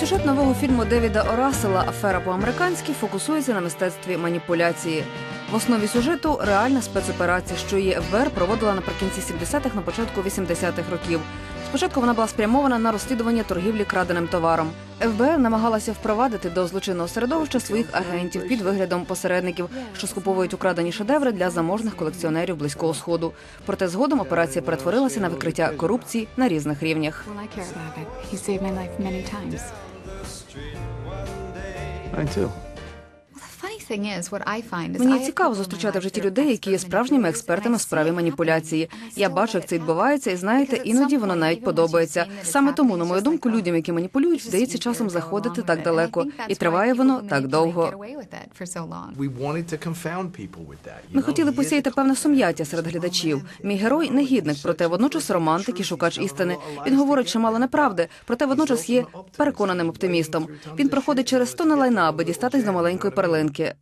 Сюжет нового фільму Девіда Орасела Афера по-американськи фокусується на мистецтві маніпуляції. В основі сюжету реальна спецоперація, що її ФБР проводила наприкінці 70-х, на початку 80-х років. Спочатку вона була спрямована на розслідування торгівлі краденим товаром. ФБР намагалася впровадити до злочинного середовища своїх агентів під виглядом посередників, що скуповують украдені шедеври для заможних колекціонерів близького сходу. Проте згодом операція перетворилася на викриття корупції на різних рівнях. Mine too. Мені цікаво зустрічати в житті людей, які є справжніми експертами в справі маніпуляції. Я бачу, як це відбувається, і знаєте, іноді воно навіть подобається. Саме тому, на мою думку, людям, які oh, маніпулюють, easier часом заходити так далеко, і триває воно так довго. get away with it for so long. We wanted to confound people with that. you Ми хотіли посіяти певне сум'яття серед глядачів. Мій герой негідник, проте водночас романтик і шукач істини. Він говорить чимало неправди, проте водночас є переконаним оптимістом. Він проходить через сто лайна, аби дістатись до маленької перлинки.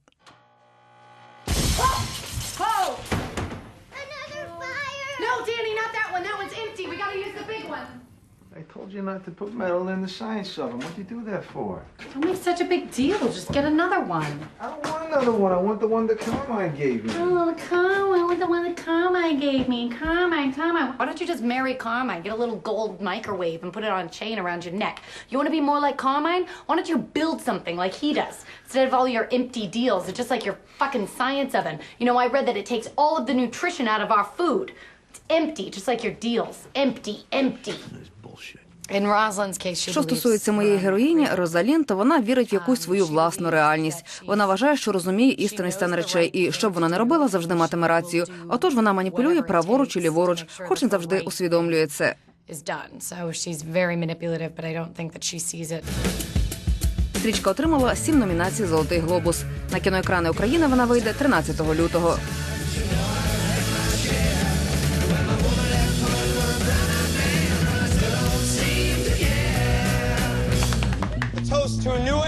I told you not to put metal in the science oven. What'd you do that for? Don't make such a big deal. Just get another one. I don't want another one. I want the one that Carmine gave me. Oh, Carmine, with the one that Carmine gave me. Carmine, Carmine. Why don't you just marry Carmine? Get a little gold microwave and put it on a chain around your neck. You want to be more like Carmine? Why don't you build something like he does? Instead of all your empty deals, it's just like your fucking science oven. You know, I read that it takes all of the nutrition out of our food. It's empty, just like your deals. Empty, empty. Що стосується моєї героїні Розалін, то вона вірить в якусь свою власну реальність. Вона вважає, що розуміє істинний стан речей, і що б вона не робила, завжди матиме рацію. Отож вона маніпулює праворуч і ліворуч, хоч не завжди усвідомлює це. Стрічка отримала сім номінацій Золотий глобус. На кіноекрани України вона вийде 13 лютого. To a new